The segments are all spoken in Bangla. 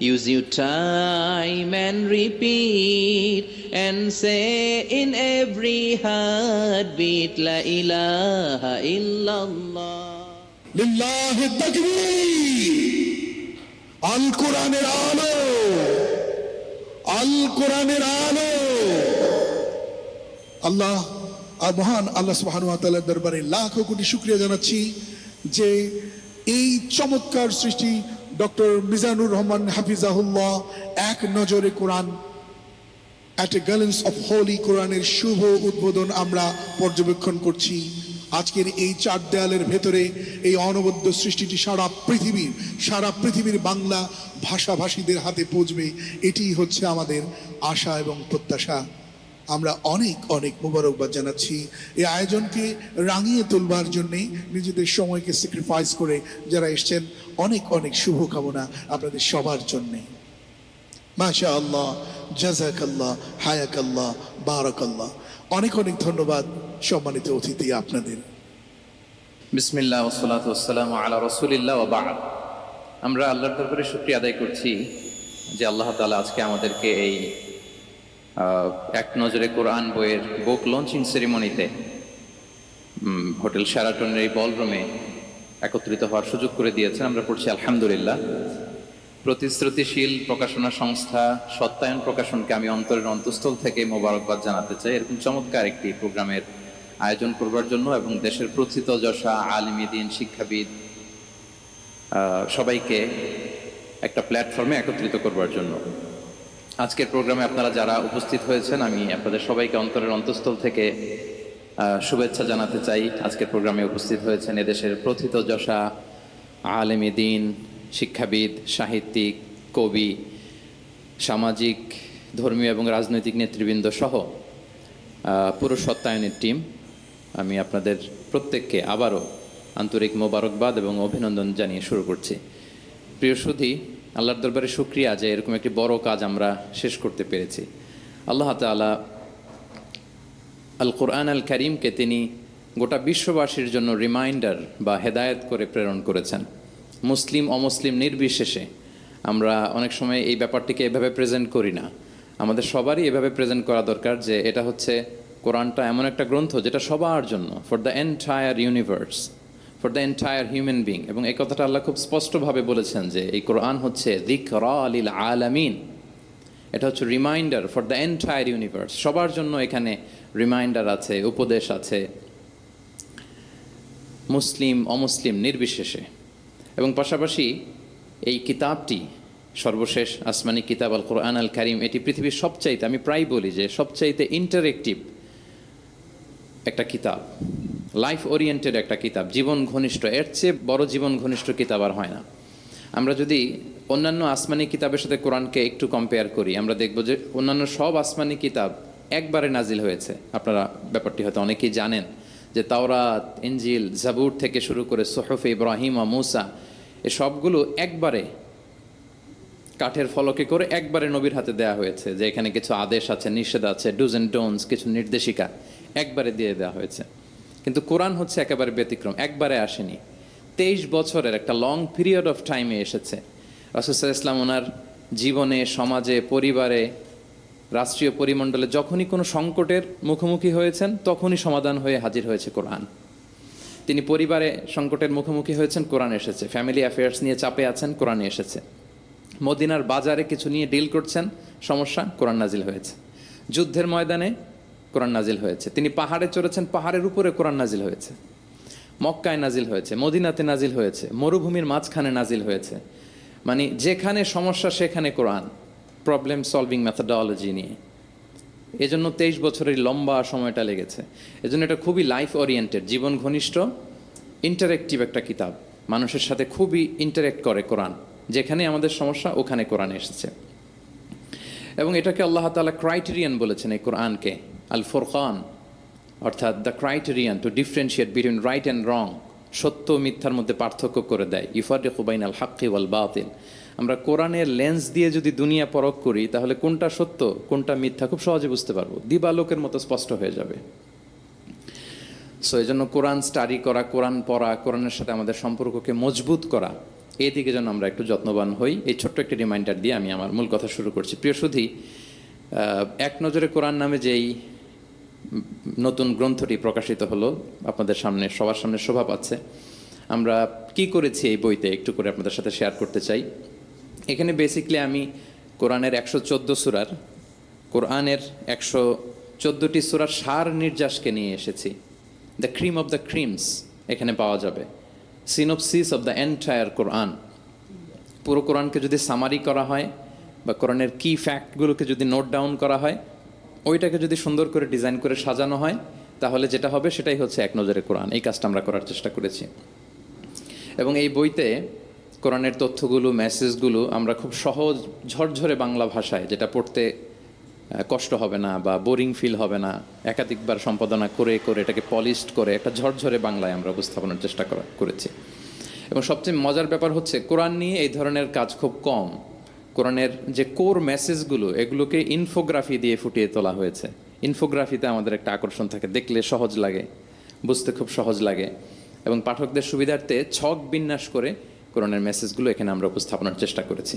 Use your time and repeat and say in every heartbeat, La ilaha illallah. লিল্লাহি তাকবীর আল কোরআনের আলো আল কোরআনের আলো আল্লাহ আর মহান আল্লাহ সুবহানাহু দরবারে লাখো কোটি শুকরিয়া জানাচ্ছি যে এই চমৎকার সৃষ্টি ডক্টর মিজানুর রহমান হাফিজাহুল্লাহ, এক নজরে Quran at a glance of holy কোরআনের শুভ উদ্বোধন আমরা পর্যবেক্ষণ করছি। আজকের এই চার দেয়ালের ভেতরে এই অনবদ্য সৃষ্টিটি সারা পৃথিবীর সারা পৃথিবীর বাংলা ভাষাভাষীদের হাতে পৌঁছবে। এটি হচ্ছে আমাদের আশা এবং প্রত্যাশা। আমরা অনেক অনেক মোবারকবাদ জানাচ্ছি। এই আয়োজনকে রাঙিয়ে তুলবার জন্যে নিজেদের সময়কে স্যাক্রিফাইস করে যারা এসছেন অনেক অনেক শুভকামনা আপনাদের সবার জন্যে। মাশা আল্লাহ জাজাকাল্লাহ হায়াকাল্লাহ বারাকাল্লাহ। অনেক অনেক ধন্যবাদ সম্মানিত অতিথি আপনাদের। বিসমিল্লাহ ওসলাত ওসালাম আলা রসুলিল্লাহ বাদ। আমরা আল্লাহর দরবারে শুক্রিয়া আদায় করছি যে আল্লাহ তালা আজকে আমাদেরকে এই এক নজরে কোরআন বইয়ের বুক লঞ্চিং সেরিমনিতে হোটেল শ্যারাটনের এই বলরুমে একত্রিত হওয়ার সুযোগ করে দিয়েছেন। আমরা পড়ছি, আলহামদুলিল্লাহ। প্রতিশ্রুতিশীল প্রকাশনা সংস্থা সত্যায়ন প্রকাশনকে আমি অন্তরের অন্তঃস্থল থেকে মোবারকবাদ জানাতে চাই। এরকম চমৎকার একটি প্রোগ্রামের আয়োজন করবার জন্য এবং দেশের প্রথিত যশা আলিমিদিন শিক্ষাবিদ সবাইকে একটা প্ল্যাটফর্মে একত্রিত করবার জন্য। আজকের প্রোগ্রামে আপনারা যারা উপস্থিত হয়েছেন, আমি আপনাদের সবাইকে অন্তরের অন্তঃস্থল থেকে শুভেচ্ছা জানাতে চাই। আজকের প্রোগ্রামে উপস্থিত হয়েছেন এদেশের প্রথিত যশা আলেমী দিন, শিক্ষাবিদ, সাহিত্যিক, কবি, সামাজিক, ধর্মীয় এবং রাজনৈতিক নেতৃবৃন্দ সহ পুরো সত্যায়নের টিম। আমি আপনাদের প্রত্যেককে আবারও আন্তরিক মোবারকবাদ এবং অভিনন্দন জানিয়ে শুরু করছি। প্রিয় সুধী আল্লাহর দরবারে শুক্রিয়া যে এরকম একটি বড় কাজ আমরা শেষ করতে পেরেছি। আল্লাহ তাআলা আল কোরআন আল করিমকে তিনি গোটা বিশ্ববাসীর জন্য রিমাইন্ডার বা হেদায়েত করে প্রেরণ করেছেন। মুসলিম, অমুসলিম নির্বিশেষে আমরা অনেক সময় এই ব্যাপারটিকে এভাবে প্রেজেন্ট করি না। আমাদের সবারই এভাবে প্রেজেন্ট করা দরকার যে এটা হচ্ছে কোরআনটা এমন একটা গ্রন্থ যেটা সবার জন্য for the entire universe for the entire human being এবং এই কথাটা আল্লাহ খুব স্পষ্টভাবে বলেছেন যে এই কোরআন হচ্ছে দিক আলিল আলামিন। এটা হচ্ছে reminder for the entire universe সবার জন্য এখানে রিমাইন্ডার আছে, উপদেশ আছে। মুসলিম, অমুসলিম নির্বিশেষে। এবং পাশাপাশি এই কিতাবটি, সর্বশেষ আসমানি কিতাব আল কোরআন আল কারিম, এটি পৃথিবীর সবচাইতে, আমি প্রায় বলি যে সবচাইতে ইন্টারেক্টিভ একটা কিতাব। লাইফ ওরিয়েন্টেড একটা কিতাব, জীবন ঘনিষ্ঠ, এর চেয়ে বড় জীবন ঘনিষ্ঠ কিতাব আর হয় না। আমরা যদি অন্যান্য আসমানি কিতাবের সাথে কোরআনকে একটু কম্পেয়ার করি, আমরা দেখব যে অন্যান্য সব আসমানি কিতাব একবারে নাজিল হয়েছে। আপনারা ব্যাপারটি হয়তো অনেকেই জানেন যে তাওরাত ইঞ্জিল জাবুর থেকে শুরু করে সোহফে, ইব্রাহিম ও মুসা, এ সবগুলো একবারে কাঠের ফলকে করে একবারে নবীর হাতে দেয়া হয়েছে, যে এখানে কিছু আদেশ আছে, নিষেধ আছে ডুজ অ্যান্ড ডোনস কিছু নির্দেশিকা একবারে দিয়ে দেওয়া হয়েছে। কিন্তু কোরআন হচ্ছে একেবারে ব্যতিক্রম, একবারে আসেনি। তেইশ বছরের একটা লং পিরিয়ড অফ টাইমে এসেছে। রাসুসাল ইসলাম ওনার জীবনে, সমাজে, পরিবারে, রাষ্ট্রীয় পরিমণ্ডলে যখনই কোনো সংকটের মুখোমুখি হয়েছেন, তখনই সমাধান হয়ে হাজির হয়েছে কোরআন। তিনি পরিবারে সংকটের মুখোমুখি হয়েছেন, কোরআন এসেছে। ফ্যামিলি অ্যাফেয়ার্স নিয়ে চাপে আছেন, কোরআনে এসেছে। মদিনার বাজারে কিছু নিয়ে ডিল করছেন, সমস্যা কোরআন নাজিল হয়েছে। যুদ্ধের ময়দানে কোরআন নাজিল হয়েছে। তিনি পাহাড়ে চড়েছেন, পাহাড়ের উপরে কোরআন নাজিল হয়েছে। মক্কায় নাজিল হয়েছে, মদিনাতে নাজিল হয়েছে, মরুভূমির মাঝখানে নাজিল হয়েছে। মানে যেখানে সমস্যা, সেখানে কোরআন। প্রবলেম সলভিং মেথডোলজি নিয়ে। এজন্য তেইশ বছরের লম্বা সময়টা লেগেছে। এজন্য এটা খুবই লাইফ ওরিয়েন্টেড জীবন ঘনিষ্ঠ ইন্টারেক্টিভ একটা কিতাব। মানুষের সাথে খুবই ইন্টারেক্ট করে কোরআন। যেখানে আমাদের সমস্যা, ওখানে কোরআন এসেছে। এবং এটাকে আল্লাহ তাআলা ক্রাইটেরিয়ান বলেছেন এই কোরআনকে। আল ফোরকান অর্থাৎ the criterion to differentiate between right and wrong সত্য মিথ্যার মধ্যে পার্থক্য করে দেয়। ইফারে কুবাইন আল হাক্কি ওয়াল বাতিল। আমরা কোরআনের লেন্স দিয়ে যদি দুনিয়া পরখ করি, তাহলে কোনটা সত্য, কোনটা মিথ্যা খুব সহজে বুঝতে পারব। দিবালোকের মতো স্পষ্ট হয়ে যাবে। সো এই জন্য কোরআন স্টাডি করা, কোরআন পড়া, কোরআনের সাথে আমাদের সম্পর্ককে মজবুত করা এই দিকে যেন আমরা একটু যত্নবান হই। এই ছোট্ট একটি রিমাইন্ডার দিয়ে আমি আমার মূল কথা শুরু করছি। প্রিয় সুধী এক নজরে কোরআন নামে যেই নতুন গ্রন্থটি প্রকাশিত হলো। আপনাদের সামনে, সবার সামনে শোভা পাচ্ছে। আমরা কি করেছি এই বইতে একটু করে আপনাদের সাথে শেয়ার করতে চাই। এখানে বেসিকলি আমি কোরআনের একশো চোদ্দ সুরার, কোরআনের একশো চোদ্দোটি সুরার সার নির্যাসকে নিয়ে এসেছি। The cream of the creams এখানে পাওয়া যাবে। Synopsis of the entire Quran পুরো কোরআনকে যদি সামারি করা হয় বা কোরআনের কি ফ্যাক্টগুলোকে যদি নোট ডাউন করা হয় ওইটাকে যদি সুন্দর করে ডিজাইন করে সাজানো হয়, তাহলে যেটা হবে সেটাই হচ্ছে এক নজরে কোরআন। এই কাজটা আমরা করার চেষ্টা করেছি। এবং এই বইতে কোরআনের তথ্যগুলো, মেসেজগুলো আমরা খুব সহজ, ঝরঝরে বাংলা ভাষায়, যেটা পড়তে কষ্ট হবে না বা বোরিং ফিল হবে না, একাধিকবার সম্পাদনা করে করে এটাকে পলিশড করে একটা ঝরঝরে বাংলায় আমরা উপস্থাপনের চেষ্টা করা, করেছি। এবং সবচেয়ে মজার ব্যাপার হচ্ছে, কোরআন নিয়ে এই ধরনের কাজ খুব কম। কোরআনের যে কোর মেসেজগুলো এগুলোকে ইনফোগ্রাফি দিয়ে ফুটিয়ে তোলা হয়েছে। ইনফোগ্রাফিতে আমাদের একটা আকর্ষণ থাকে, দেখলে সহজ লাগে, বুঝতে খুব সহজ লাগে। এবং পাঠকদের সুবিধার্থে ছক বিন্যাস করে কোরআনের মেসেজগুলো এখানে আমরা উপস্থাপনার চেষ্টা করেছি।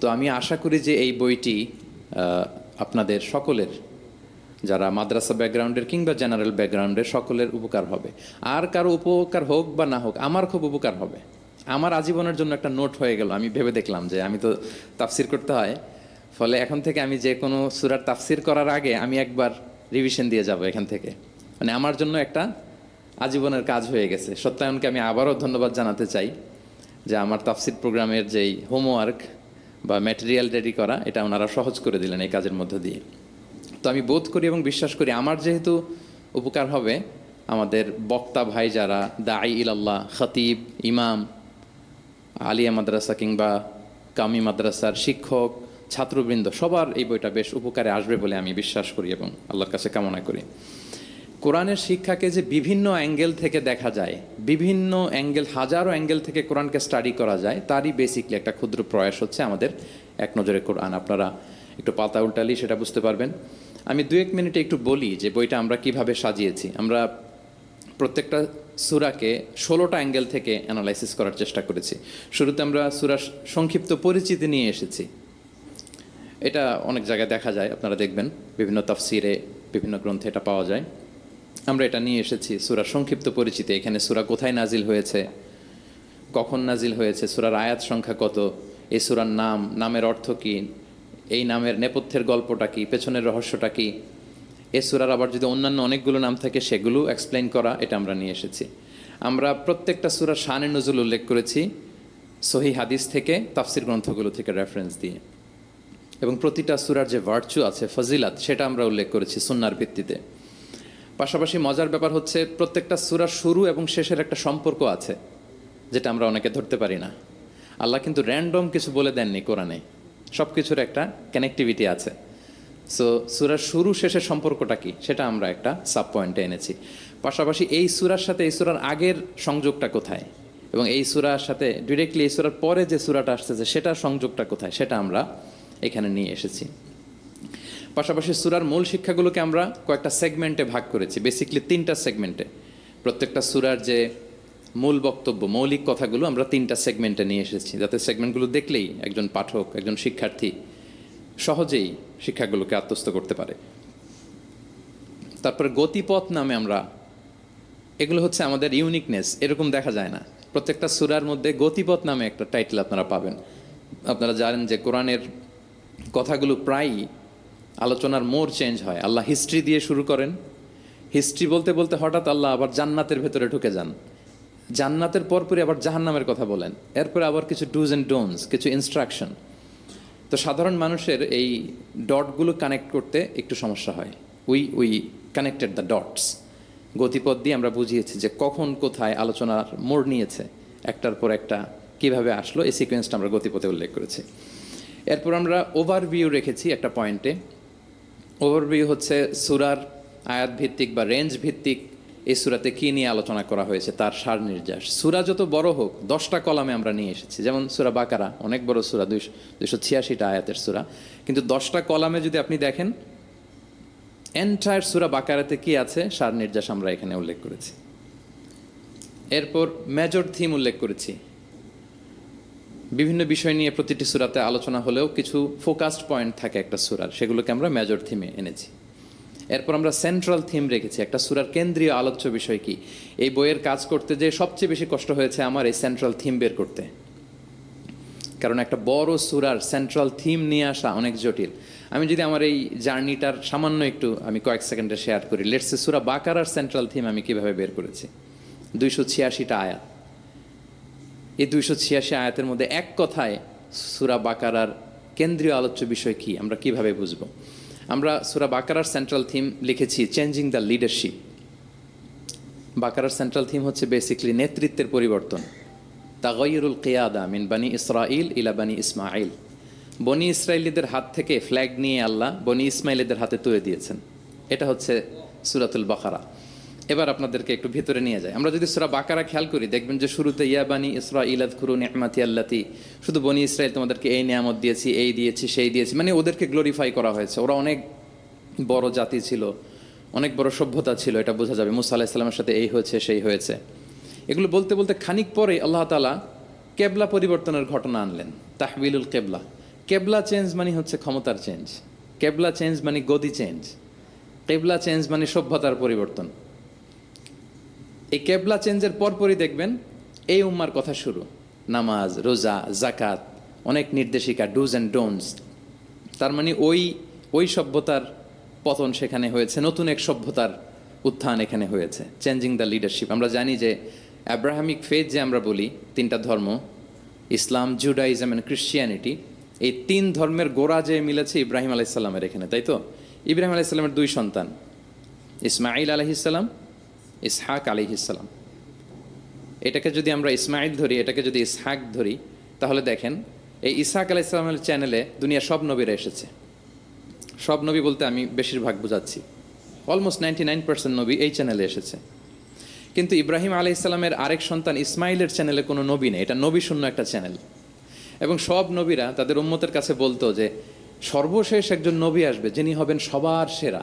তো আমি আশা করি যে এই বইটি আপনাদের সকলের, যারা মাদ্রাসা ব্যাকগ্রাউন্ডের কিংবা জেনারেল ব্যাকগ্রাউন্ডের সকলের উপকার হবে। আর কারও উপকার হোক বা না হোক, আমার খুব উপকার হবে। আমার আজীবনের জন্য একটা নোট হয়ে গেল। আমি ভেবে দেখলাম যে আমি তো তাফসির করতে হয়। ফলে এখন থেকে আমি যে কোনো সুরার তাফসির করার আগে আমি একবার রিভিশন দিয়ে যাব এখান থেকে। মানে আমার জন্য একটা আজীবনের কাজ হয়ে গেছে। সত্যায়নকে আমি আবারও ধন্যবাদ জানাতে চাই যে আমার তাফসির প্রোগ্রামের যেই হোমওয়ার্ক বা ম্যাটেরিয়াল রেডি করা, এটা ওনারা সহজ করে দিলেন এই কাজের মধ্য দিয়ে। তো আমি বোধ করি এবং বিশ্বাস করি আমার যেহেতু উপকার হবে, আমাদের বক্তা ভাই যারা দাই ইলাল্লাহ, খতিব, ইমাম আলিয়া মাদ্রাসা কিংবা কামি মাদ্রাসার শিক্ষক, ছাত্রবৃন্দ, সবার এই বইটা বেশ উপকারে আসবে বলে আমি বিশ্বাস করি এবং আল্লাহর কাছে কামনা করি। কোরআনের শিক্ষাকে যে বিভিন্ন অ্যাঙ্গেল থেকে দেখা যায়, বিভিন্ন অ্যাঙ্গেল, হাজারো অ্যাঙ্গেল থেকে কোরআনকে স্টাডি করা যায়, তারই বেসিকলি একটা ক্ষুদ্র প্রয়াস হচ্ছে আমাদের এক নজরে কোরআন। আপনারা একটু পাতা উল্টালি সেটা বুঝতে পারবেন। আমি দু এক মিনিটে একটু বলি যে বইটা আমরা কীভাবে সাজিয়েছি। আমরা প্রত্যেকটা সুরাকে ষোলোটা অ্যাঙ্গেল থেকে অ্যানালাইসিস করার চেষ্টা করেছি। শুরুতে আমরা সুরা সংক্ষিপ্ত পরিচিতি নিয়ে এসেছি। এটা অনেক জায়গায় দেখা যায়, আপনারা দেখবেন। বিভিন্ন তাফসিরে, বিভিন্ন গ্রন্থে এটা পাওয়া যায়। আমরা এটা নিয়ে এসেছি সুরা সংক্ষিপ্ত পরিচিতি। এখানে সুরা কোথায় নাজিল হয়েছে? কখন নাজিল হয়েছে? সুরার আয়াত সংখ্যা কত? এই সুরার নাম, নামের অর্থ কী? এই নামের নেপথ্যের গল্পটা কী? পেছনের রহস্যটা কি? এ সুরার আবার যদি অন্যান্য অনেকগুলো নাম থাকে, সেগুলো এক্সপ্লেন করা, এটা আমরা নিয়ে এসেছি। আমরা প্রত্যেকটা সুরার শানে নজুল উল্লেখ করেছি সহি হাদিস থেকে, তাফসির গ্রন্থগুলো থেকে রেফারেন্স দিয়ে। এবং প্রতিটা সুরার যে ভার্চু আছে, ফজিলাত, সেটা আমরা উল্লেখ করেছি সুন্নার ভিত্তিতে। পাশাপাশি মজার ব্যাপার হচ্ছে, প্রত্যেকটা সুরার শুরু এবং শেষের একটা সম্পর্ক আছে, যেটা আমরা অনেকে ধরতে পারি না। আল্লাহ কিন্তু র্যান্ডম কিছু বলে দেননি কোরআনে। সব কিছুর একটা কানেক্টিভিটি আছে। সো সুরার শুরু শেষের সম্পর্কটা কি? সেটা আমরা একটা সাব পয়েন্টে এনেছি। পাশাপাশি এই সুরার সাথে, এই সুরার আগের সংযোগটা কোথায়? এবং এই সুরার সাথে ডিরেক্টলি এই সুরার পরে যে সুরাটা আসতেছে সেটার সংযোগটা কোথায়? সেটা আমরা এখানে নিয়ে এসেছি। পাশাপাশি সুরার মূল শিক্ষাগুলোকে আমরা কয়েকটা সেগমেন্টে ভাগ করেছি। বেসিকলি তিনটা সেগমেন্টে প্রত্যেকটা সুরার যে মূল বক্তব্য, মৌলিক কথাগুলো আমরা তিনটা সেগমেন্টে নিয়ে এসেছি। যাতে সেগমেন্টগুলো দেখলেই একজন পাঠক, একজন শিক্ষার্থী সহজেই শিক্ষাগুলোকে আত্মস্থ করতে পারে। তারপরে গতিপথ নামে আমরা, এগুলো হচ্ছে আমাদের ইউনিকনেস এরকম দেখা যায় না। প্রত্যেকটা সুরার মধ্যে গতিপথ নামে একটা টাইটেল আপনারা পাবেন। আপনারা জানেন যে কোরআনের কথাগুলো প্রায়ই আলোচনার মোর চেঞ্জ হয়। আল্লাহ হিস্ট্রি দিয়ে শুরু করেন। হিস্ট্রি বলতে বলতে হঠাৎ আল্লাহ আবার জান্নাতের ভেতরে ঢুকে যান। জান্নাতের পরপরই আবার জাহান্নামের কথা বলেন। এরপরে আবার কিছু ডুজ অ্যান্ড ডোনস কিছু ইনস্ট্রাকশন তো সাধারণ মানুষের এই ডটগুলো কানেক্ট করতে একটু সমস্যা হয়। We we connected the dots গতিপথ দিয়ে আমরা বুঝিয়েছি যে কখন কোথায় আলোচনার মোড় নিয়েছে, একটার পর একটা কীভাবে আসলো, এই সিকোয়েন্সটা আমরা গতিপথে উল্লেখ করেছি। এরপর আমরা ওভারভিউ রেখেছি একটা পয়েন্টে ওভারভিউ হচ্ছে সুরার আয়াত ভিত্তিক বা রেঞ্জ ভিত্তিক এই সুরাতে কী নিয়ে আলোচনা করা হয়েছে? তার সার নির্যাস। সুরা যত বড় হোক, দশটা কলামে আমরা নিয়ে এসেছি। যেমন সুরা বাকারা, অনেক বড় সুরা, দুইশো দুইশো ছিয়াশিটা আয়াতের সুরা। কিন্তু দশটা কলামে যদি আপনি দেখেন এন্টায়ার সুরা বাকারাতে কি আছে? সার নির্যাস আমরা এখানে উল্লেখ করেছি। এরপর মেজর থিম উল্লেখ করেছি। বিভিন্ন বিষয় নিয়ে প্রতিটি সুরাতে আলোচনা হলেও কিছু ফোকাসড পয়েন্ট থাকে একটা সুরার। সেগুলোকে আমরা মেজর থিমে এনেছি। এরপর আমরা সেন্ট্রাল থিম রেখেছি। একটা সুরার কেন্দ্রীয় আলোচ্য বিষয় কি? এই বইয়ের কাজ করতে যে সবচেয়ে বেশি কষ্ট হয়েছে আমার এই সেন্ট্রাল থিম বের করতে। কারণ একটা বড় সুরার সেন্ট্রাল থিম নিয়ে আসা অনেক জটিল। আমি যদি আমার এই জার্নিটার সামান্য একটু আমি কয়েক সেকেন্ডে শেয়ার করি। লেটসে সুরা বাকারার সেন্ট্রাল থিম আমি কীভাবে বের করেছি? দুইশো ছিয়াশিটা আয়াত। এই দুইশো ছিয়াশি আয়াতের মধ্যে এক কথায় সুরা বাকারার কেন্দ্রীয় আলোচ্য বিষয় কি? আমরা কীভাবে বুঝব? আমরা সুরা বাকারার সেন্ট্রাল থিম লিখেছি চেঞ্জিং দ্য লিডারশিপ বাকারার সেন্ট্রাল থিম হচ্ছে বেসিকলি নেতৃত্বের পরিবর্তন। তাগয়রুল কেয়াদা মিন বানি ইসরাইল ইলা বানি ইসমাইল বনি ইসরায়েলিদের হাত থেকে ফ্ল্যাগ নিয়ে আল্লাহ বনি ইসমাইলিদের হাতে তুলে দিয়েছেন। এটা হচ্ছে সুরাতুল বাকারা। এবার আপনাদেরকে একটু ভিতরে নিয়ে যায় আমরা যদি সুরা বাকারা খেয়াল করি, দেখবেন যে শুরুতে, ইয়া বানি ইসরা ইলাদ খুরু নেহমাতি আল্লাতি শুধু বনি ইসরায়েল তোমাদেরকে এই নিয়ামত দিয়েছি, এই দিয়েছি, সেই দিয়েছি। মানে ওদেরকে গ্লোরিফাই করা হয়েছে। ওরা অনেক বড় জাতি ছিল, অনেক বড় সভ্যতা ছিল, এটা বোঝা যাবে। মুসা আলাহিসাল্লামের সাথে এই হয়েছে, সেই হয়েছে। এগুলো বলতে বলতে খানিক পরে আল্লাহ তালা কেবলা পরিবর্তনের ঘটনা আনলেন, তাহবিলুল কেবলা। কেবলা চেঞ্জ মানে হচ্ছে ক্ষমতার চেঞ্জ। কেবলা চেঞ্জ মানে গদি চেঞ্জ। কেবলা চেঞ্জ মানে সভ্যতার পরিবর্তন। এই কেবলা চেঞ্জের পরপরই দেখবেন এই উম্মার কথা শুরু। নামাজ, রোজা জাকাত অনেক নির্দেশিকা ডুজ অ্যান্ড ডোনস তার মানে ওই ওই সভ্যতার পতন সেখানে হয়েছে, নতুন এক সভ্যতার উত্থান এখানে হয়েছে চেঞ্জিং দ্য লিডারশিপ আমরা জানি যে অ্যাব্রাহামিক ফেথ যে আমরা বলি, তিনটা ধর্ম, ইসলাম জুডাইজম অ্যান্ড ক্রিশ্চিয়ানিটি এই তিন ধর্মের গোড়া যে মিলেছে ইব্রাহিম আলাইসাল্লামের এখানে, তাই তো? ইব্রাহিম আলাইসাল্লামের দুই সন্তান ইসমাইল আলহিসাল্লাম ইসহাক আলিহিসাল্লাম এটাকে যদি আমরা ইসমাইল ধরি, এটাকে যদি ইসহাক ধরি, তাহলে দেখেন, এই ইসহাক আলাইসাল্লামের চ্যানেলে দুনিয়া সব নবীরা এসেছে। সব নবী বলতে আমি বেশিরভাগ বোঝাচ্ছি। অলমোস্ট নাইনটি নাইন পার্সেন্ট নবী এই চ্যানেলে এসেছে। কিন্তু ইব্রাহিম আলি ইসলামের আরেক সন্তান ইসমাইলের চ্যানেলে কোনো নবী নেই। এটা নবী শূন্য একটা চ্যানেল এবং সব নবীরা তাদের উম্মতের কাছে বলতো যে, সর্বশেষ একজন নবী আসবে, যিনি হবেন সবার সেরা,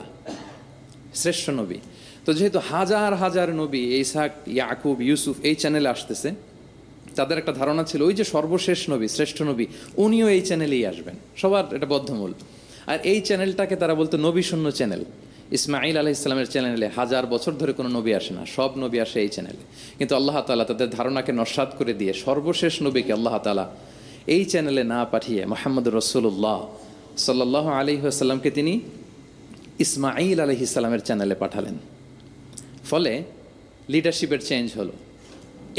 শ্রেষ্ঠ নবী। তো যেহেতু হাজার হাজার নবী ইসাক ইয়াকুব, ইউসুফ এই চ্যানেলে আসতেছে, তাদের একটা ধারণা ছিল, ওই যে সর্বশেষ নবী, শ্রেষ্ঠ নবী, উনিও এই চ্যানেলেই আসবেন। সবার এটা বদ্ধমূল। আর এই চ্যানেলটাকে তারা বলতো নবী শূন্য চ্যানেল ইসমাইল আলাহ ইসলামের চ্যানেলে হাজার বছর ধরে কোনো নবী আসে না, সব নবী আসে এই চ্যানেলে কিন্তু আল্লাহ তালা তাদের ধারণাকে নস্বাত করে দিয়ে সর্বশেষ নবীকে আল্লাহ তালা এই চ্যানেলে না পাঠিয়ে মোহাম্মদ রসুল্লাহ সাল্লাহ আলী তিনি ইসমাইল আলহ ইসলামের চ্যানেলে পাঠালেন। ফলে লিডারশিপের চেঞ্জ হলো।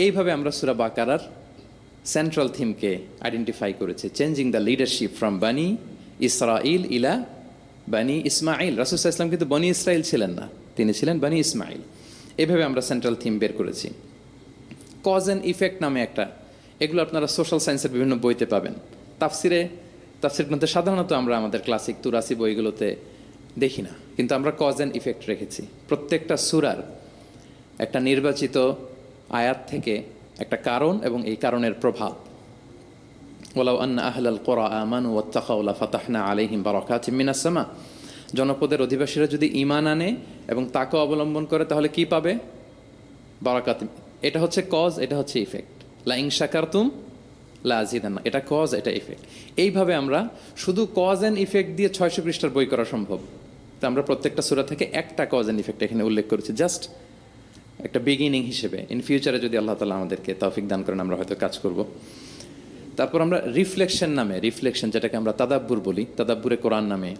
এইভাবে আমরা সুরা বাকারার সেন্ট্রাল থিমকে আইডেন্টিফাই করেছে। Changing the leadership from Bani Israel ইলা বানি ইসমাইল রাসুসাহ ইসলাম কিন্তু বনি ইসরাইল ছিলেন না, তিনি ছিলেন বানি ইসমাইল এভাবে আমরা সেন্ট্রাল থিম বের করেছি। কজ অ্যান্ড ইফেক্ট নামে একটা, এগুলো আপনারা সোশ্যাল সায়েন্সের বিভিন্ন বইতে পাবেন। তাফসিরে তাফসির মধ্যে সাধারণত আমরা আমাদের ক্লাসিক তুরাসি বইগুলোতে দেখি না, কিন্তু আমরা কজ অ্যান্ড ইফেক্ট রেখেছি। প্রত্যেকটা সুরার একটা নির্বাচিত আয়াত থেকে একটা কারণ এবং এই কারণের প্রভাব। ওলাউ আন্না আহলাল কোরআ আমানু ওয়াত্তাকাউলা ফাতাহনা আলাইহিম বারাকাতিম মিনাস সামা। জনপদের অধিবাসীরা যদি ইমান আনে এবং তাকে অবলম্বন করে, তাহলে কি পাবে? বারাকাত। এটা হচ্ছে কজ, এটা হচ্ছে ইফেক্ট। লা ইংশাকারতুম লা আজিদান্না এটা কজ, এটা ইফেক্ট। এইভাবে আমরা শুধু কজ অ্যান্ড ইফেক্ট দিয়ে ছয়শো পৃষ্ঠার বই করা সম্ভব। তো আমরা প্রত্যেকটা সুরা থেকে একটা কজ অ্যান্ড ইফেক্ট এখানে উল্লেখ করেছি। জাস্ট একটা বিগিনিং হিসেবে ইন ফিউচারে যদি আল্লাহ তালা আমাদেরকে তৌফিক দান করেন, আমরা হয়তো কাজ করব। তারপর আমরা রিফ্লেকশন নামে রিফ্লেকশন যেটাকে আমরা তাদাব্বুর বলি, তাদাব্বুরে কোরআন নামে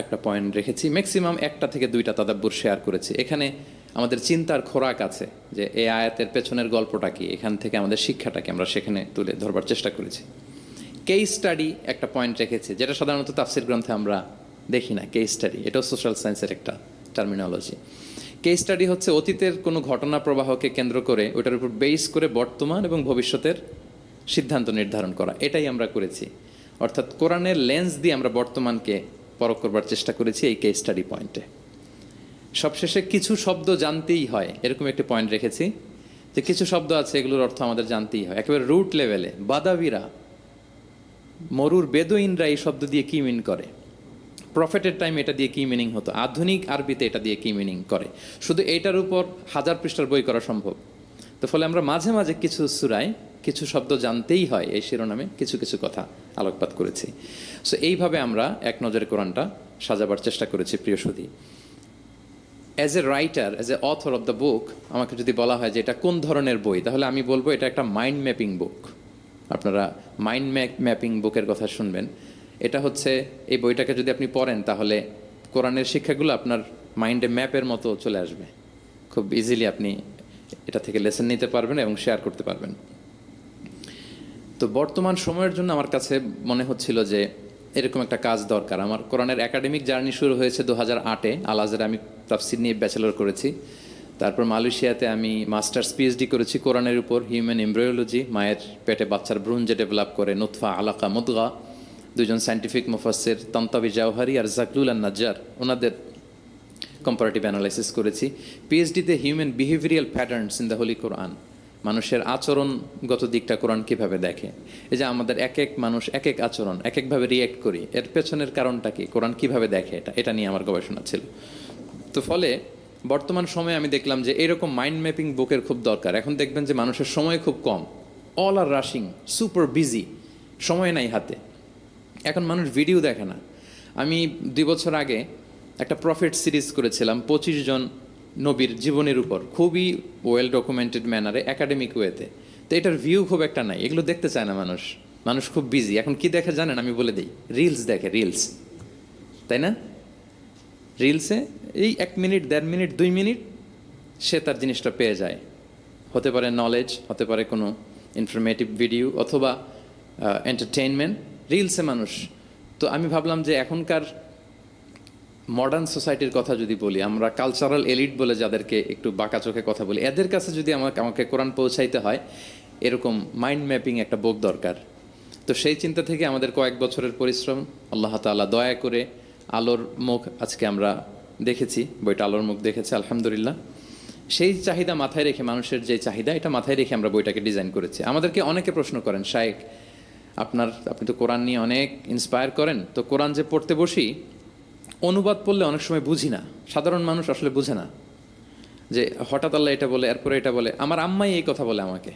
একটা পয়েন্ট রেখেছি। ম্যাক্সিমাম একটা থেকে দুইটা তাদাব্বুর শেয়ার করেছি। এখানে আমাদের চিন্তার খোরাক আছে যে, এই আয়াতের পেছনের গল্পটা কি? এখান থেকে আমাদের শিক্ষাটাকে আমরা সেখানে তুলে ধরবার চেষ্টা করেছি। কেস স্টাডি একটা পয়েন্ট রেখেছি, যেটা সাধারণত তাফসির গ্রন্থে আমরা দেখি না কেস স্টাডি এটাও সোশ্যাল সায়েন্সের একটা টার্মিনোলজি কেস স্টাডি হচ্ছে অতীতের কোনো ঘটনা প্রবাহকে কেন্দ্র করে, ওটার উপর বেস করে বর্তমান এবং ভবিষ্যতের সিদ্ধান্ত নির্ধারণ করা। এটাই আমরা করেছি। অর্থাৎ কোরআনের লেন্স দিয়ে আমরা বর্তমানকে পরখ করবার চেষ্টা করেছি এই কেস স্টাডি পয়েন্টে সবশেষে কিছু শব্দ জানতেই হয়। এরকম একটি পয়েন্ট রেখেছি যে কিছু শব্দ আছে, এগুলোর অর্থ আমাদের জানতেই হয়। একেবারে রুট লেভেলে বাদাবিরা মরুর বেদুইনরা এই শব্দ দিয়ে কি মিন করে? প্রফেটের টাইম এটা দিয়ে কি মিনিং হতো? আধুনিক আরবিতে এটা দিয়ে কি মিনিং করে? শুধু এইটার উপর হাজার পৃষ্ঠার বই করা সম্ভব। তো ফলে আমরা মাঝে মাঝে কিছু সুরায় কিছু শব্দ জানতেই হয় এই শিরোনামে কিছু কিছু কথা আলোকপাত করেছি। সো এইভাবে আমরা এক নজরে কোরআনটা সাজাবার চেষ্টা করেছি প্রিয় সুধী। As a writer as a author of the book আমাকে যদি বলা হয় যে এটা কোন ধরনের বই, তাহলে আমি বলব এটা একটা মাইন্ড ম্যাপিং বুক আপনারা মাইন্ড ম্যাপিং বুকের কথা শুনবেন। এটা হচ্ছে এই বইটাকে যদি আপনি পড়েন, তাহলে কোরআনের শিক্ষাগুলো আপনার মাইন্ডে ম্যাপের মতো চলে আসবে। খুব ইজিলি আপনি এটা থেকে লেসন নিতে পারবেন এবং শেয়ার করতে পারবেন। তো বর্তমান সময়ের জন্য আমার কাছে মনে হচ্ছিল যে এরকম একটা কাজ দরকার। আমার কোরআনের একাডেমিক জার্নি শুরু হয়েছে দু হাজার আটে। আল আজহারে আমি তাফসির নিয়ে ব্যাচেলর করেছি। তারপর মালয়েশিয়াতে আমি মাস্টার্স পিএইচডি করেছি কোরআনের উপর হিউম্যান এমব্রয়োলজি মায়ের পেটে বাচ্চার ভ্রূণ যে ডেভেলপ করে নুৎফা আলাকা, মুদগা। দুজন সায়েন্টিফিক মুফাসের তন্তাবি জাওহারি আর জাকলুল আর নাজ্জার ওনাদের কম্পারেটিভ অ্যানালাইসিস করেছি। পিএইচডিতে human behavioural patterns in the holy Quran মানুষের আচরণগত দিকটা কোরআন কীভাবে দেখে? এই যে আমাদের এক এক মানুষ, এক এক আচরণ, এক একভাবে রিয়েক্ট করি, এর পেছনের কারণটা কি? কোরআন কীভাবে দেখে এটা? এটা নিয়ে আমার গবেষণা ছিল। তো ফলে বর্তমান সময়ে আমি দেখলাম যে এরকম মাইন্ড ম্যাপিং বুকের খুব দরকার। এখন দেখবেন যে মানুষের সময় খুব কম। All are rushing super busy সময় নাই হাতে। এখন মানুষ ভিডিও দেখে না। আমি দুই বছর আগে একটা প্রফিট সিরিজ করেছিলাম, পঁচিশ জন নবীর জীবনের উপর, খুবই ওয়েল ডকুমেন্টেড ম্যানারে একাডেমিক ওয়েতে তো এটার ভিউ খুব একটা নাই, এগুলো দেখতে চায় না মানুষ। মানুষ খুব বিজি এখন কি দেখে জানেন? আমি বলে দিই রিলস দেখে রিলস তাই না? রিলসে এই এক মিনিট দেড় মিনিট দুই মিনিট সে তার জিনিসটা পেয়ে যায়। হতে পারে নলেজ হতে পারে কোনো ইনফরমেটিভ ভিডিও অথবা এন্টারটেইনমেন্ট রিলসে মানুষ। তো আমি ভাবলাম যে এখনকার মডার্ন সোসাইটির কথা যদি বলি, আমরা কালচারাল এলিট বলে যাদেরকে একটু বাঁকা চোখে কথা বলি, এদের কাছে যদি আমাকে আমাকে কোরআন পৌঁছাইতে হয়, এরকম মাইন্ড ম্যাপিং একটা বুক দরকার। তো সেই চিন্তা থেকে আমাদের কয়েক বছরের পরিশ্রম, আল্লাহ তাআলা দয়া করে আলোর মুখ আজকে আমরা দেখেছি, বইটা আলোর মুখ দেখেছি, আলহামদুলিল্লাহ। সেই চাহিদা মাথায় রেখে, মানুষের যে চাহিদা, এটা মাথায় রেখে আমরা বইটাকে ডিজাইন করেছি। আমাদেরকে অনেকে প্রশ্ন করেন শায়েক আপনার, আপনি তো কোরআন নিয়ে অনেক ইন্সপায়ার করেন। তো কোরআন যে পড়তে বসি, অনুবাদ পড়লে অনেক সময় বুঝি না। সাধারণ মানুষ আসলে বুঝে না। যে হঠাৎ আল্লাহ এটা বলে, এরপরে এটা বলে। আমার আম্মাই এই কথা বলে আমাকে।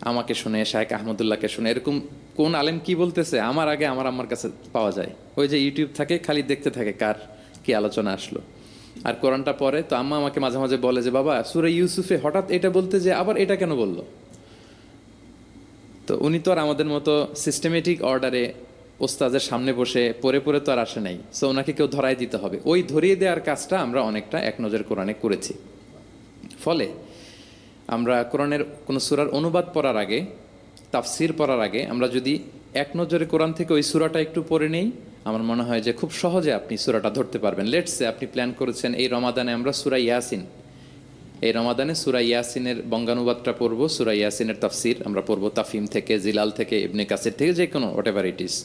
আমাকে শুনে শাহেক আহমদুল্লাহকে শুনে, এরকম কোন আলেম কি বলতেছে, আমার আগে আমার আম্মার কাছে পাওয়া যায়। ওই যে ইউটিউব থাকে, খালি দেখতে থাকে কার কি আলোচনা আসলো। আর কোরআনটা পরে তো আম্মা আমাকে মাঝে মাঝে বলে যে, বাবা, সুরে ইউসুফে হঠাৎ এটা বলতে যে, আবার এটা কেন বলল? তো উনি তো আর আমাদের মতো সিস্টেমেটিক অর্ডারে ওস্তাদের সামনে বসে পরে পরে তো আর আসে নাই। সো ওনাকে কেউ ধরাই দিতে হবে। ওই ধরিয়ে দেওয়ার কাজটা আমরা অনেকটা এক নজর কোরআনে করেছি। ফলে আমরা কোরআনের কোনো সুরার অনুবাদ পড়ার আগে, তাফসির পড়ার আগে আমরা যদি এক নজরে কোরআন থেকে ওই সুরাটা একটু পড়ে নেই, আমার মনে হয় যে খুব সহজে আপনি সুরাটা ধরতে পারবেন। লেটসে আপনি প্ল্যান করেছেন এই রমাদানে আমরা সুরা ইয়াসিন এই রমাদানে সুরা ইয়াসিনের বঙ্গানুবাদটা পড়ব। সুরা ইয়াসিনের তাফসির আমরা পড়ব তাফিম থেকে, জিলাল থেকে, ইবনে কাসির থেকে, যে কোনো হোয়াট এভার ইট ইস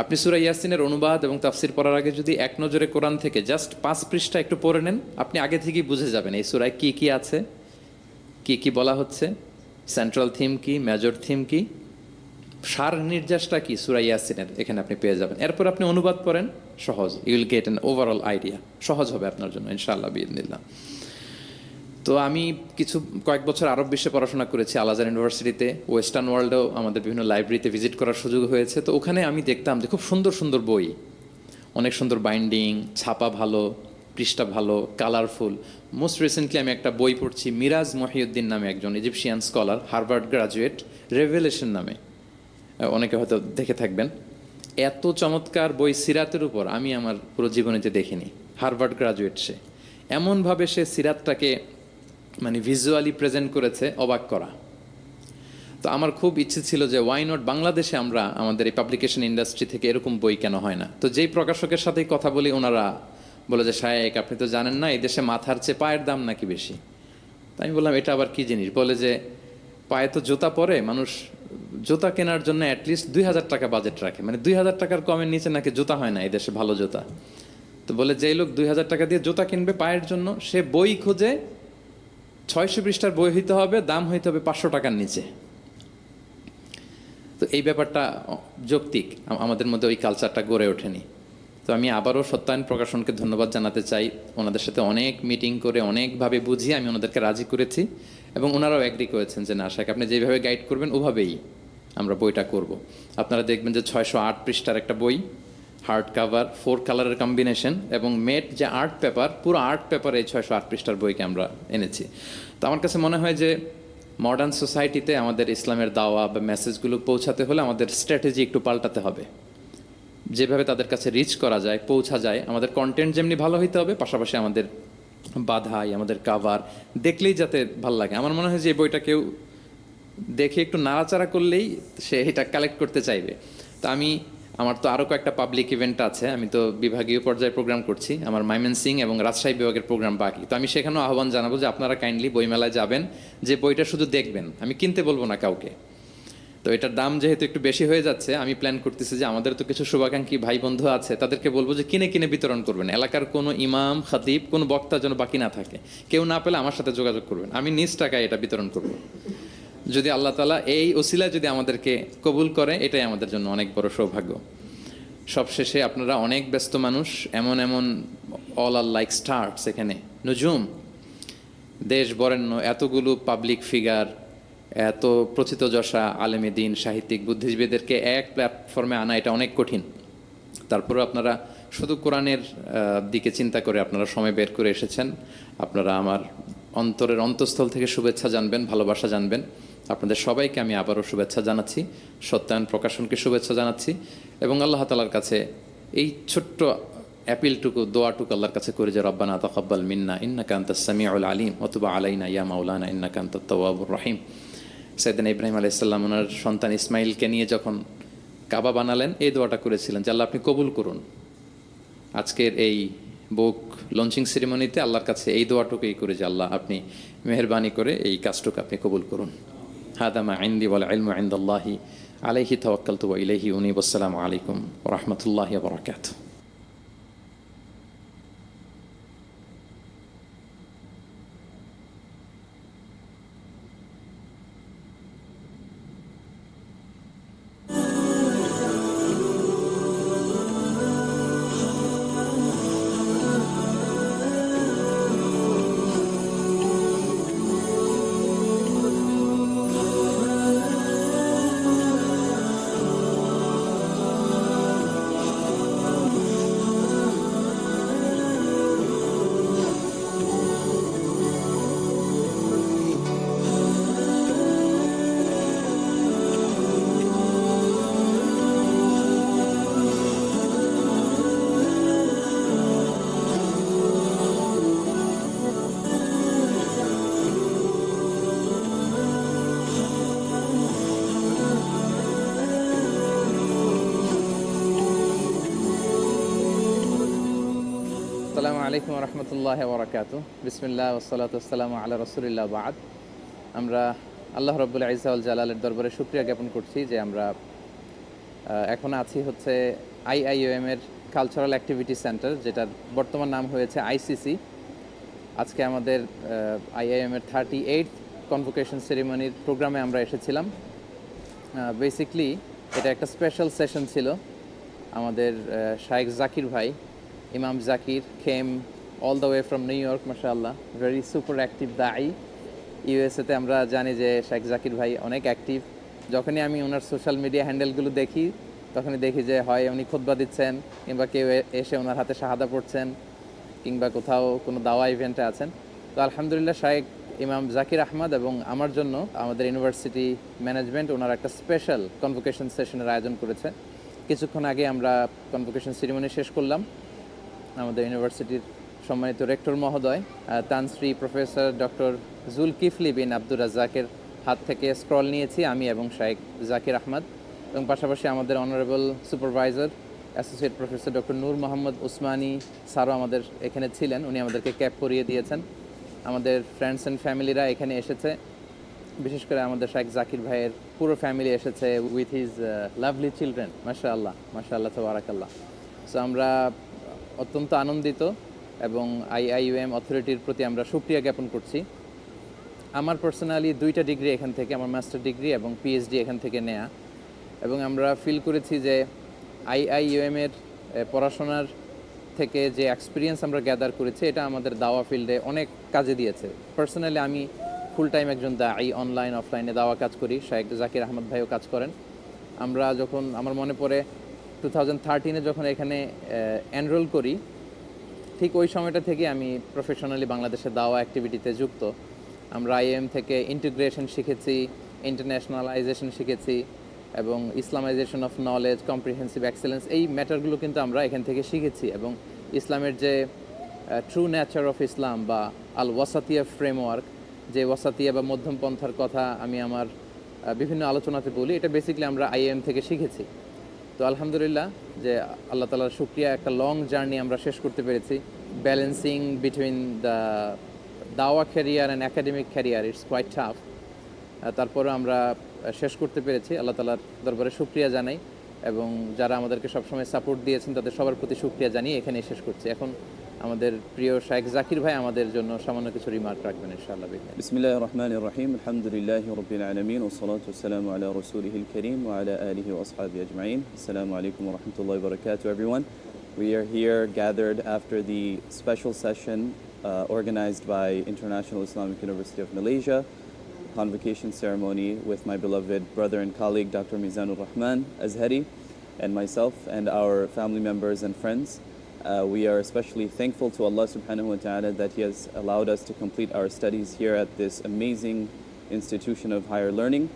আপনি সুরা ইয়াসিনের অনুবাদ এবং তাফসির পড়ার আগে যদি এক নজরে কোরআন থেকে জাস্ট পাঁচ পৃষ্ঠা একটু পড়ে নেন, আপনি আগে থেকেই বুঝে যাবেন এই সুরায় কী কী আছে, কি কি বলা হচ্ছে সেন্ট্রাল থিম কি মেজর থিম কি, সার নির্যাসটা কি সুরা ইয়াসিনের, এখানে আপনি পেয়ে যাবেন। এরপর আপনি অনুবাদ পড়েন, সহজ you'll get an overall idea সহজ হবে আপনার জন্য, ইনশাআল্লাহ বিদিনিল্লাহ তো আমি কিছু কয়েক বছর আরব বিশ্বে পড়াশোনা করেছি আলাজার ইউনিভার্সিটিতে, ওয়েস্টার্ন ওয়ার্ল্ডেও আমাদের বিভিন্ন লাইব্রেরিতে ভিজিট করার সুযোগ হয়েছে। তো ওখানে আমি দেখতাম যে খুব সুন্দর সুন্দর বই, অনেক সুন্দর বাইন্ডিং, ছাপা ভালো, পৃষ্ঠা ভালো, কালারফুল। মোস্ট রিসেন্টলি আমি একটা বই পড়ছি, মিরাজ মহিউদ্দিন নামে একজন Egyptian scholar Harvard graduate revelation নামে। অনেকে হয়তো দেখে থাকবেন। এত চমৎকার বই সিরাতের উপর আমি আমার পুরো জীবনেতে দেখিনি হার্ভার্ড গ্রাজুয়েট সে। এমনভাবে সে সিরাতটাকে মানে ভিজুয়ালি প্রেজেন্ট করেছে, অবাক করা। তো আমার খুব ইচ্ছে ছিল যে ওয়াই নট বাংলাদেশে আমরা আমাদের এই পাবলিকেশন ইন্ডাস্ট্রি থেকে এরকম বই কেন হয় না? তো যেই প্রকাশকের সাথেই কথা বলি, ওনারা বলে যে, শায়েক, আপনি তো জানেন না এই দেশে মাথার চেয়ে পায়ের দাম নাকি বেশি? তাই আমি বললাম, এটা আবার কি জিনিস? বলে যে, পায়ে তো জুতা পরে, মানুষ জুতা কেনার জন্য অ্যাটলিস্ট দুই হাজার টাকা বাজেট রাখে। মানে দুই হাজার টাকার কমের নিচে নাকি জুতা হয় না এই দেশে ভালো জুতা। তো বলে, যেই লোক দুই হাজার টাকা দিয়ে জুতা কিনবে পায়ের জন্য, সে বই খোঁজে ছয়শো পৃষ্ঠার বই হইতে হবে, দাম হইতে হবে পাঁচশো টাকার নিচে। তো এই ব্যাপারটা যৌক্তিক আমাদের মধ্যে ওই কালচারটা গড়ে ওঠেনি। তো আমি আবারও সত্যায়ন প্রকাশনকে ধন্যবাদ জানাতে চাই। ওনাদের সাথে অনেক মিটিং করে, অনেকভাবে বুঝিয়ে আমি ওনাদেরকে রাজি করেছি এবং ওনারাও অ্যাগ্রি করেছেন যে, না আশাক আপনি যেভাবে গাইড করবেন, ওভাবেই আমরা বইটা করব। আপনারা দেখবেন যে ছয়শো আট পৃষ্ঠার একটা বই হার্ড কাভার ফোর কালারের কম্বিনেশন এবং মেট যে আর্ট পেপার পুরো আর্ট পেপার এই ছয়শো আট পৃষ্ঠার বইকে আমরা এনেছি। তো আমার কাছে মনে হয় যে মডার্ন সোসাইটিতে আমাদের ইসলামের দাওয়া বা মেসেজগুলো পৌঁছাতে হলে আমাদের স্ট্র্যাটেজি একটু পাল্টাতে হবে। যেভাবে তাদের কাছে রিচ করা যায়, পৌঁছা যায়, আমাদের কন্টেন্ট যেমনি ভালো হইতে হবে, পাশাপাশি আমাদের বাধাই, আমাদের কাভার দেখলেই যাতে ভালো লাগে। আমার মনে হয় যে এই বইটা কেউ দেখে একটু নাড়াচাড়া করলেই সে এটা কালেক্ট করতে চাইবে। তো আমি আমার তো আরও কয়েকটা পাবলিক ইভেন্ট আছে, আমি তো বিভাগীয় পর্যায়ে প্রোগ্রাম করছি, আমার মাইমেন সিং এবং রাজশাহী বিভাগের প্রোগ্রাম বাকি। তো আমি সেখানেও আহ্বান জানাব যে আপনারা কাইন্ডলি বইমেলায় যাবেন, যে বইটা শুধু দেখবেন, আমি কিনতে বলব না কাউকে। তো এটার দাম যেহেতু একটু বেশি হয়ে যাচ্ছে, আমি প্ল্যান করতেছি যে আমাদের তো কিছু শুভাকাঙ্ক্ষী ভাই বন্ধু আছে, তাদেরকে বলব যে কিনে কিনে বিতরণ করবেন। এলাকার কোনো ইমাম, খাতিব, কোনো বক্তা যেন বাকি না থাকে। কেউ না পেলে আমার সাথে যোগাযোগ করবেন। আমি নিজ টাকায় এটা বিতরণ করব। যদি আল্লাহ তালা এই ওসিলায় যদি আমাদেরকে কবুল করে, এটাই আমাদের জন্য অনেক বড় সৌভাগ্য। সবশেষে আপনারা অনেক ব্যস্ত মানুষ, এমন এমন অল আর লাইক স্টার্টস এখানে। নজুম, দেশ বরেণ্য, এতগুলো পাবলিক ফিগার এত প্রথিতযশা আলেমে দিন, সাহিত্যিক, বুদ্ধিজীবীদেরকে এক প্ল্যাটফর্মে আনা, এটা অনেক কঠিন। তারপরেও আপনারা শুধু কোরআনের দিকে চিন্তা করে আপনারা সময় বের করে এসেছেন। আপনারা আমার অন্তরের অন্তঃস্থল থেকে শুভেচ্ছা জানবেন, ভালোবাসা জানবেন। আপনাদের সবাইকে আমি আবারও শুভেচ্ছা জানাচ্ছি, সত্যায়ন প্রকাশনকে শুভেচ্ছা জানাচ্ছি এবং আল্লাহ তালার কাছে এই ছোট্ট অ্যাপিলটুকু, দোয়াটুকু আল্লাহর কাছে করে যে, রব্বানা তকব্বাল মিন্না ইন্না কান্ত সামিউল আলিম অতুবা আলাইনা ইয়া মাওলানা ইন্না কান্ত তওয়াবুর রহিম। সৈয়দিন ইব্রাহিম আলাইসাল্লাম ওনার সন্তান ইসমাইলকে নিয়ে যখন কাবা বানালেন, এই দোয়াটা করেছিলেন যে, আল্লাহ, আপনি কবুল করুন। আজকের এই বুক লঞ্চিং সেরিমনিতে আল্লাহর কাছে এই দোয়াটুকুই করে যে, আল্লাহ, আপনি মেহরবানি করে এই কাজটুকু আপনি কবুল করুন। হাদামা আইন্দি বলে আলম আইন্দাল্লাহি আলাইহি তওয়াক্কালতু ওয়া ইলাইহি উনি আসসালামু আলাইকুম ওয়া রাহমাতুল্লাহি ওয়া আলাইকুম রহমতুল্লাহ বরাকাতু বিসমিল্লাহ ওসালাত আসসালামু আল্লাহ রসুলিল্লাহ বাদ। আমরা আল্লাহ রব্বুল আইজাউল জালালের দরবারে শুক্রিয়া জ্ঞাপন করছি যে আমরা এখন আছি হচ্ছে আইআইওএম এর কালচারাল অ্যাক্টিভিটি সেন্টার যেটার বর্তমান নাম হয়েছে আইসিসি আজকে আমাদের আইআইএম এর থার্টি এইট কনভোকেশন সেরিমনির প্রোগ্রামে আমরা এসেছিলাম। বেসিকলি এটা একটা স্পেশাল সেশন ছিল আমাদের শায়েখ জাকির ভাই ইমাম Zakir Khem all the way from New York মাশাআল্লাহ ভেরি সুপার অ্যাক্টিভ দাই ইউএসএতে আমরা জানি যে শেখ জাকির ভাই অনেক অ্যাক্টিভ যখনই আমি ওনার সোশ্যাল মিডিয়া হ্যান্ডেলগুলো দেখি, তখনই দেখি যে, হয় উনি খুতবা দিচ্ছেন, কিংবা কেউ এসে ওনার হাতে শাহাদা পড়ছেন, কিংবা কোথাও কোনো দাওয়া ইভেন্টে আছেন। তো আলহামদুলিল্লাহ শাহেক ইমাম জাকির আহমদ এবং আমার জন্য আমাদের ইউনিভার্সিটি ম্যানেজমেন্ট ওনার একটা স্পেশাল কনভোকেশন সেশনের আয়োজন করেছে। কিছুক্ষণ আগে আমরা কনভোকেশন সেরিমনি শেষ করলাম। আমাদের ইউনিভার্সিটির সম্মানিত রেক্টর মহোদয় Tan Sri professor doctor Zulkifli bin Abdur রাজ্জাকের হাত থেকে স্ক্রল নিয়েছি আমি এবং শাহেক জাকির আহমদ এবং পাশাপাশি আমাদের honourable supervisor associate professor doctor Nur Mohammad Usmani স্যারও আমাদের এখানে ছিলেন, উনি আমাদেরকে ক্যাপ করিয়ে দিয়েছেন। আমাদের ফ্রেন্ডস অ্যান্ড ফ্যামিলিরা এখানে এসেছে। বিশেষ করে আমাদের শাহেক জাকির ভাইয়ের পুরো ফ্যামিলি এসেছে উইথ হিজ লাভলি চিলড্রেন মাশা আল্লাহ মাশা আল্লাহ তবরাকাল্লাহ। সো আমরা অত্যন্ত আনন্দিত এবং আইআইউএম অথরিটির প্রতি আমরা সুক্রিয়া জ্ঞাপন করছি। আমার পার্সোনালি দুইটা ডিগ্রি এখান থেকে, আমার মাস্টার ডিগ্রি এবং পিএইচডি এখান থেকে নেয়া এবং আমরা ফিল করেছি যে আইআইইউএম এর পড়াশোনার থেকে যে এক্সপিরিয়েন্স আমরা গ্যাদার করেছি, এটা আমাদের দাওয়া ফিল্ডে অনেক কাজে দিয়েছে। পার্সোনালি আমি ফুল টাইম একজন দায়ী অনলাইন অফলাইনে দাওয়া কাজ করি। শাহেক জাকির আহমদ ভাইও কাজ করেন। আমরা যখন, আমার মনে পড়ে টু থাউজেন্ড থার্টিনে যখন এখানে এনরোল করি, ঠিক ওই সময়টা থেকে আমি প্রফেশনালি বাংলাদেশে দাওয়া অ্যাক্টিভিটিতে যুক্ত। আমরা আইএম থেকে ইন্টিগ্রেশন শিখেছি ইন্টারন্যাশনালাইজেশন শিখেছি এবং Islamisation of knowledge comprehensive excellence এই ম্যাটারগুলো কিন্তু আমরা এখান থেকে শিখেছি এবং ইসলামের যে ট্রু নেচার অফ ইসলাম বা আল ওয়াসাতিয়া ফ্রেমওয়ার্ক যে ওয়াসাতিয়া বা মধ্যম পন্থার কথা আমি আমার বিভিন্ন আলোচনাতে বলি, এটা বেসিক্যালি আমরা আইএম থেকে শিখেছি। তো আলহামদুলিল্লাহ যে আল্লাহ তালার শুক্রিয়া, একটা লং জার্নি আমরা শেষ করতে পেরেছি। ব্যালেন্সিং বিটুইন দ্য দাওয়া career and academic career it's quite tough তারপরে আমরা শেষ করতে পেরেছি। আল্লাহ তালার দরবারে শুক্রিয়া জানাই এবং যারা আমাদেরকে সবসময় সাপোর্ট দিয়েছেন, তাদের সবার প্রতি শুক্রিয়া জানিয়ে এখানেই শেষ করছি। এখন আমাদের প্রিয় শাহেখ জাকির ভাই আমাদের জন্য সামান্য কিছু রিমার্ক রাখবেন ইনশাআল্লাহ বিসমিল্লাহ রহমান রহিম আলহামদুলিল্লাহ রবিল আলমিন ওসলাত ওসালাম আলা রসুলহিল করিম আলা আলহি ওসহাবি আজমাইন আসসালামু আলাইকুম রহমতুল্লাহ বরকাত everyone We are here gathered after the special session uh, organized by International Islamic University of Malaysia convocation ceremony with my beloved brother and colleague Dr. Mizanur Rahman Azhari and myself and our family members and friends. Uh, we are especially thankful to Allah subhanahu wa ta'ala that He has allowed us to complete our studies here at this amazing institution of higher learning.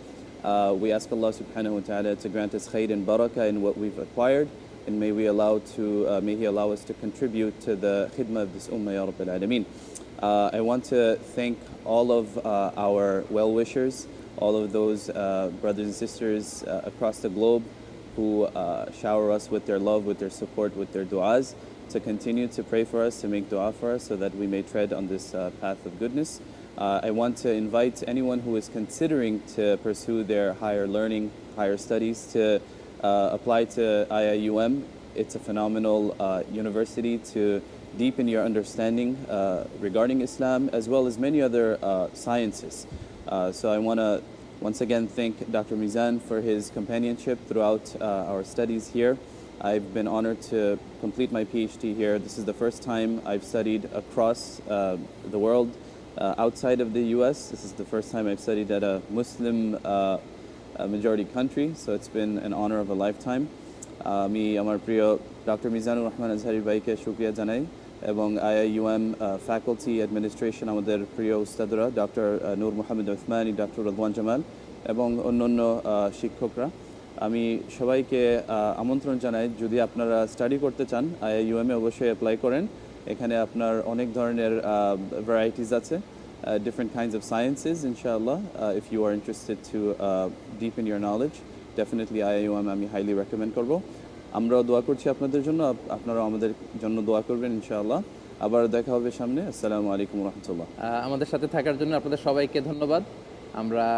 Uh, we ask Allah subhanahu wa ta'ala to grant us khair and barakah in what we've acquired and may we allow to uh, may He allow us to contribute to the khidmah of this ummah ya Rabbil Alameen. Uh, I want to thank all of uh, our well wishers, all of those uh, brothers and sisters across the globe who shower us with their love, with their support, with their du'as, to continue to pray for us, to make dua for us, so that we may tread on this uh, path of goodness. Uh, I want to invite anyone who is considering to pursue their higher learning, higher studies, to uh, apply to IIUM. It's a phenomenal uh, university to deepen your understanding uh, regarding Islam as well as many other uh, sciences. So I want to once again thank Dr. Mizan for his companionship throughout our studies here. I've been honored to complete my PhD here. This is the first time I've studied across uh, the world uh, outside of the US. This is the first time I've studied at a Muslim uh, uh, majority country, so it's been an honor of a lifetime. আমি আমার প্রিয় ডক্টর মিজানুর রহমান আজহারি ভাইকে শুক্রিয়া জানাই এবং আইআইইউএম ফ্যাকাল্টি অ্যাডমিনিস্ট্রেশন আমাদের প্রিয় উস্তাদরা ডক্টর নূর মোহাম্মদ ওসমানী ডক্টর রদওয়ান জামাল এবং অন্যান্য আহ, শিক্ষকরা আমি সবাইকে আমন্ত্রণ জানাই। যদি আপনারা স্টাডি করতে চান আইআইইউএমে অবশ্যই অ্যাপ্লাই করেন। এখানে আপনার অনেক ধরনের ভ্যারাইটিস আছে different kinds of sciences, inshallah. Uh, if you are interested to uh, deepen your knowledge, definitely IIUM আমি highly recommend করব। আমরাও দোয়া করছি আপনাদের জন্য আপ- আপনারাও আমাদের জন্য দোয়া করবেন ইনশাআল্লাহ। আবার দেখা হবে সামনে। আসসালামু আলাইকুম রহমতুল্লাহ। আমাদের সাথে থাকার জন্য আপনাদের সবাইকে ধন্যবাদ। আমরা